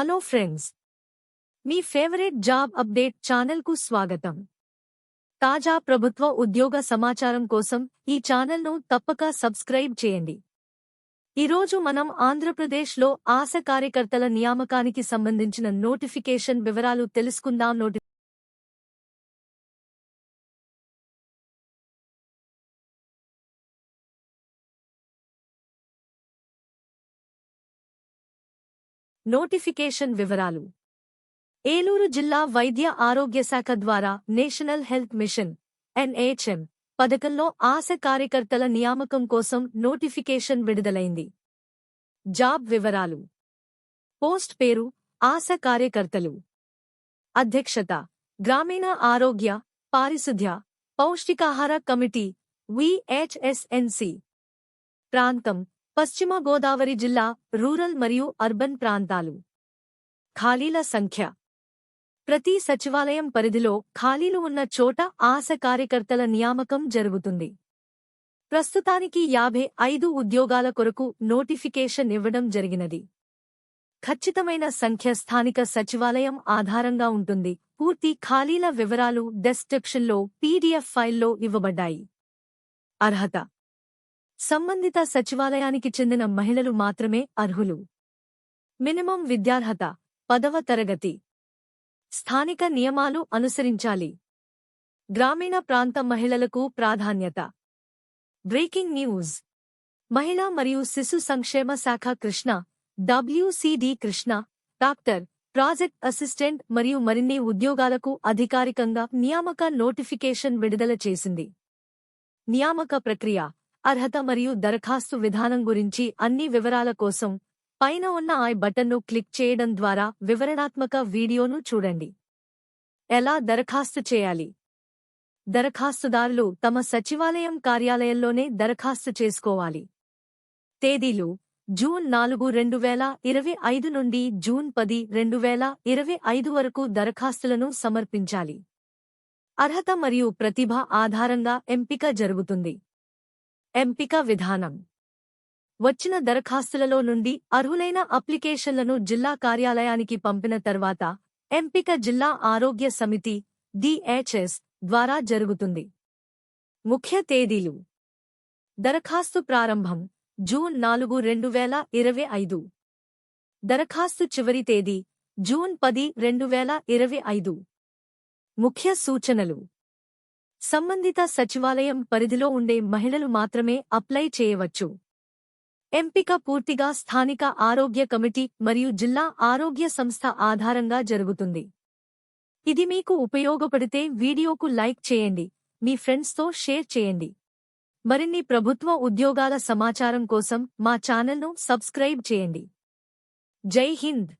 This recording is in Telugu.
Hello friends. మీ ఫేవరెట్ జాబ్ అప్డేట్ ఛానల్కు స్వాగతం. తాజా ప్రభుత్వ ఉద్యోగ సమాచారం కోసం ఈ ఛానల్ను తప్పక సబ్స్క్రైబ్ చేయండి. ఈరోజు మనం ఆంధ్రప్రదేశ్లో ఆశ కార్యకర్తల నియామకానికి సంబంధించిన నోటిఫికేషన్ వివరాలు తెలుసుకుందాం. నోటి నోటిఫికేషన్ వివరాలు. ఏలూరు జిల్లా వైద్య ఆరోగ్య శాఖ ద్వారా నేషనల్ హెల్త్ మిషన్ ఎన్హెచ్ఎం పథకంలో ఆశ కార్యకర్తల నియామకం కోసం నోటిఫికేషన్ విడుదలైంది. జాబ్ వివరాలు. పోస్ట్ పేరు ఆశ కార్యకర్తలు. అధ్యక్షత గ్రామీణ ఆరోగ్య పారిశుధ్య పౌష్టికాహార కమిటీ విహెచ్ఎస్ఎన్సి ప్రాంతం పశ్చిమ గోదావరి జిల్లా రూరల్ మరియు అర్బన్ ప్రాంతాలు. ఖాళీల సంఖ్య. ప్రతి సచివాలయం పరిధిలో ఖాళీలు ఉన్న చోట ఆశ కార్యకర్తల నియామకం జరుగుతుంది. ప్రస్తుతానికి యాభై ఐదు ఉద్యోగాల కొరకు నోటిఫికేషన్ ఇవ్వడం జరిగినది. ఖచ్చితమైన సంఖ్య స్థానిక సచివాలయం ఆధారంగా ఉంటుంది. పూర్తి ఖాళీల వివరాలు డెస్క్రిప్షన్లో పీడీఎఫ్ ఫైల్లో ఇవ్వబడ్డాయి. అర్హత. సంబంధిత సచివాలయానికి చెందిన మహిళలు మాత్రమే అర్హులు. మినిమం విద్యార్హత పదవ తరగతి. స్థానిక నియమాలు అనుసరించాలి. గ్రామీణ ప్రాంత మహిళలకు ప్రాధాన్యత. Breaking news. మహిళా మరియు శిశు సంక్షేమ శాఖ Krishna WCD Krishna doctor project assistant మరియు మరిన్ని ఉద్యోగాలకు అధికారికంగా నియామక నోటిఫికేషన్ విడుదల చేసింది. నియామక ప్రక్రియ. అర్హత మరియు దరఖాస్తు విధానం గురించి అన్ని వివరాల కోసం పైన ఉన్న ఐ బటన్ను క్లిక్ చేయడం ద్వారా వివరణాత్మక వీడియోను చూడండి. ఎలా దరఖాస్తు చేయాలి? దరఖాస్తుదారులు తమ సచివాలయం కార్యాలయంలోనే దరఖాస్తు చేసుకోవాలి. తేదీలు జూన్ నాలుగు రెండు వేల ఇరవై ఐదు నుండి జూన్ పది రెండు వేల ఇరవై ఐదు వరకు దరఖాస్తులను సమర్పించాలి. అర్హత మరియు ప్రతిభ ఆధారంగా ఎంపిక జరుగుతుంది. ఎంపిక విధానం. వచ్చిన దరఖాస్తులలో నుండి అర్హులైన అప్లికేషన్లను జిల్లా కార్యాలయానికి పంపిన తర్వాత ఎంపిక జిల్లా ఆరోగ్య సమితి డిహెచ్ఎస్ ద్వారా జరుగుతుంది. ముఖ్య తేదీలు. దరఖాస్తు ప్రారంభం జూన్ నాలుగు రెండు వేల ఇరవై ఐదు. దరఖాస్తు చివరి తేదీ జూన్ పది రెండు వేల ఇరవై ఐదు. ముఖ్య సూచనలు. సంబంధిత సచివాలయం పరిధిలో ఉండే మహిళలు మాత్రమే అప్లై చేయవచ్చు. ఎంపిక పూర్తిగా స్థానిక ఆరోగ్య కమిటీ మరియు జిల్లా ఆరోగ్య సంస్థ ఆధారంగా జరుగుతుంది. ఇది మీకు ఉపయోగపడితే వీడియోకు లైక్ చేయండి మీ ఫ్రెండ్స్తో షేర్ చేయండి. మరిన్ని ప్రభుత్వ ఉద్యోగాల సమాచారం కోసం మా ఛానల్ను సబ్స్క్రైబ్ చేయండి. జై హింద్!